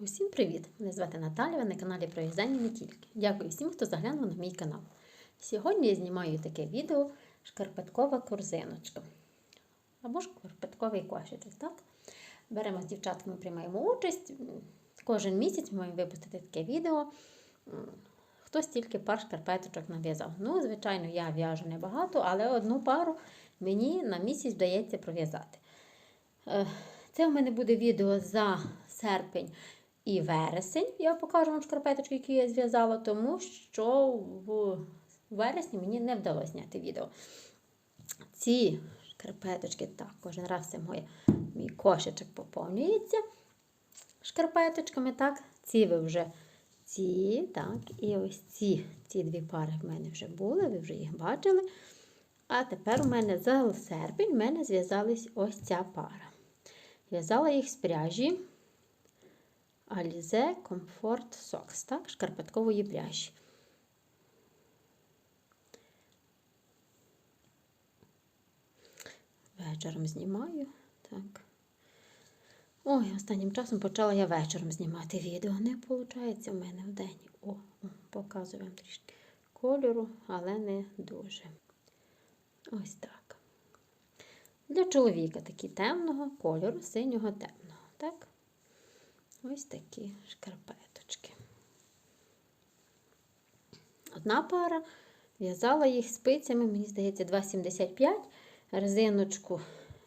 Усім привіт! Мене звати Наталя, ви на каналі про в'язання не тільки. Дякую всім, хто заглянув на мій канал. Сьогодні я знімаю таке відео шкарпеткова корзиночка. Або шкарпетковий кошечок. Так? Беремо з дівчатками, приймаємо участь. Кожен місяць ми маємо випустити таке відео. Хтось тільки пар шкарпеточок нав'язав. Ну, звичайно, я в'яжу небагато, але одну пару мені на місяць вдається пров'язати. Е, Це у мене буде відео за серпень і вересень. Я покажу вам шкарпеточки, які я зв'язала, тому що в вересні мені не вдалося зняти відео. Ці шкарпеточки, так, кожен раз це моє, мій кошечок поповнюється шкарпеточками. так, Ці ви вже ці, так, і ось ці, ці дві пари в мене вже були, ви вже їх бачили. А тепер у мене за серпень в мене зв'язались ось ця пара. В'язала їх з пряжі Alize Comfort Socks, так, шкарпеткової пряжі. Вечором знімаю. Так. Ой, останнім часом почала я вечором знімати відео. Не виходить в мене вдень. О, показую вам трішки кольору, але не дуже. Ось так. Для чоловіка такі темного кольору, синього темного. Так? Ось такі шкарпеточки. Одна пара. В'язала їх спицями, мені здається, 2,75. Резиночку,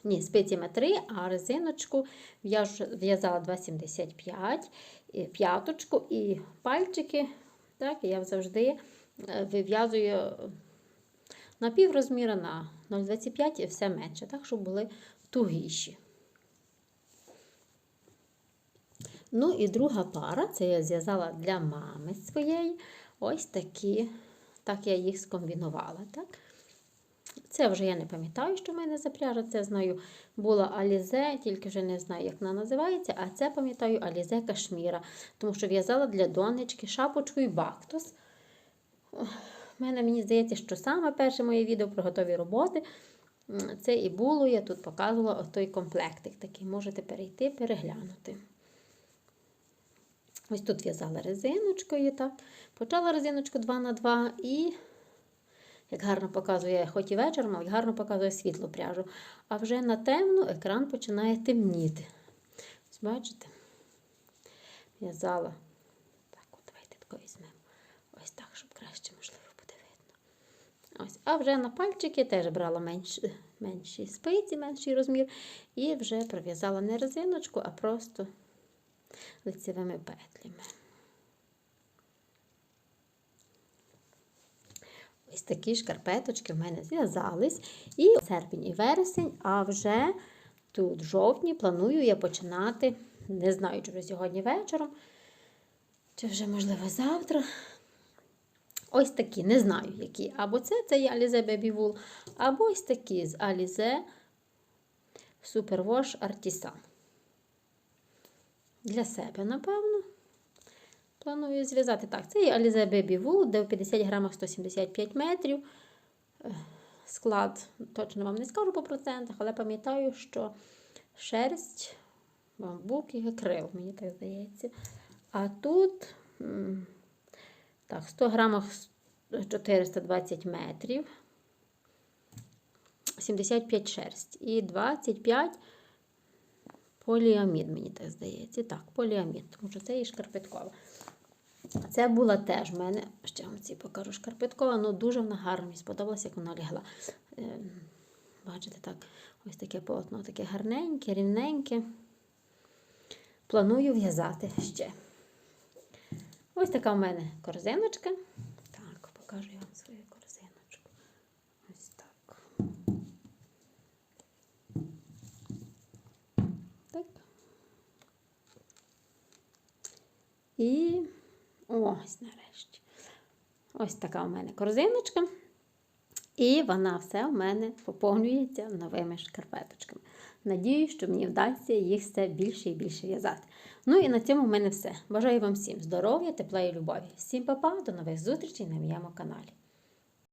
ні, спицями 3, а резиночку в'язала 2,75, п'яточку і пальчики. Так, я завжди вив'язую на пів розміру на 0,25 і все менше, так, щоб були тугіші. Ну і друга пара, це я зв'язала для мами своєї. Ось такі, так я їх скомбінувала. так. Це вже я не пам'ятаю, що в мене за пряжа. Це знаю, була Алізе, тільки вже не знаю, як вона називається. А це пам'ятаю Алізе Кашміра, тому що в'язала для донечки шапочку і бактус. У мене, мені здається, що саме перше моє відео про готові роботи. Це і було, я тут показувала той комплектик. Такий можете перейти, переглянути. Ось тут в'язала резиночкою. так. Почала резиночку 2 на 2 і, як гарно показує, хоч і вечором, але гарно показує світлу пряжу. А вже на темну екран починає темніти. Ось бачите? В'язала. Так, от давайте тако візьмемо. Ось так, щоб краще, можливо, буде видно. Ось. А вже на пальчики теж брала менші, менші спиці, менший розмір. І вже пров'язала не резиночку, а просто лицевими петлями. Ось такі шкарпеточки в мене зв'язались. І серпень і вересень, а вже тут жовтні планую я починати, не знаю, чи вже сьогодні вечором, чи вже, можливо, завтра. Ось такі, не знаю, які. Або це це є Alize Baby Wool, або ось такі з Alize Superwash Artisan для себе, напевно. Планую зв'язати так. Це є Alize Baby Wool, де в 50 грамах 175 метрів. Склад, точно вам не скажу по процентах, але пам'ятаю, що шерсть, бамбук і крил, мені так здається. А тут так, 100 грамах 420 метрів, 75 шерсть і 25 поліамід, мені так здається. Так, поліамід, тому що це і шкарпеткова. Це була теж в мене, ще вам ці покажу шкарпеткова, але дуже вона гарна, мені сподобалася, як вона лягла. Бачите, так, ось таке полотно, таке гарненьке, рівненьке. Планую в'язати ще. Ось така в мене корзиночка. Так, покажу я вам свою корзиночку. Ось так. Так. І ось нарешті. Ось така у мене корзиночка. І вона все у мене поповнюється новими шкарпеточками. Надіюсь, що мені вдасться їх все більше і більше в'язати. Ну і на цьому в мене все. Бажаю вам всім здоров'я, тепла і любові. Всім па-па, до нових зустрічей на моєму каналі.